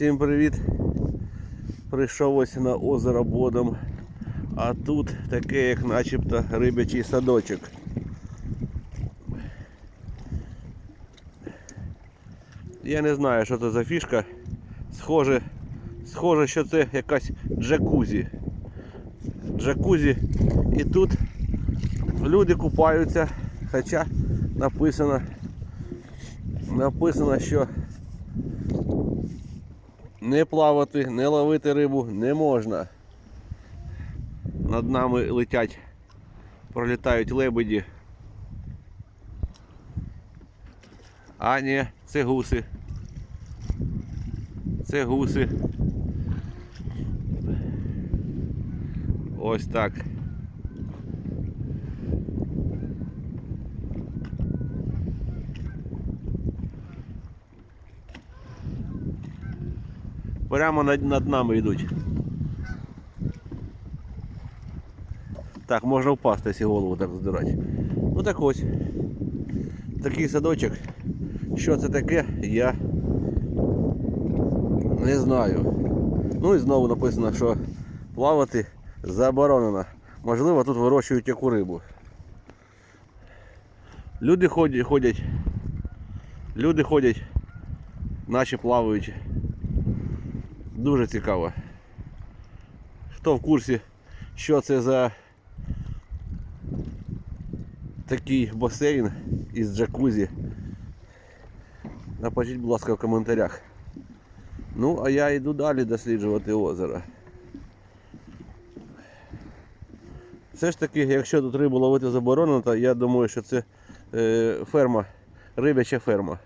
Всім привіт! Прийшов ось на озеро Бодом, а тут таке, як начебто рибячий садочок. Я не знаю, що це за фішка. Схоже, схоже, що це якась джакузі. Джакузі. І тут люди купаються, хоча написано, написано, що не плавати, не ловити рибу не можна. Над нами летять, пролітають лебеді. А ні, це гуси. Це гуси. Ось так. Прямо над, над нами йдуть. Так, можна впасти, якщо голову так здирати. Ну так ось. Такий садочок. Що це таке, я не знаю. Ну і знову написано, що плавати заборонено. Можливо, тут вирощують яку рибу. Люди ходять, ходять. Люди ходять, наші плавають. Дуже цікаво. Хто в курсі, що це за такий басейн із джакузі? Напишіть, будь ласка, в коментарях. Ну, а я йду далі досліджувати озеро. Все ж таки, якщо тут рибу ловити заборонено, то я думаю, що це е, ферма, рибяча ферма.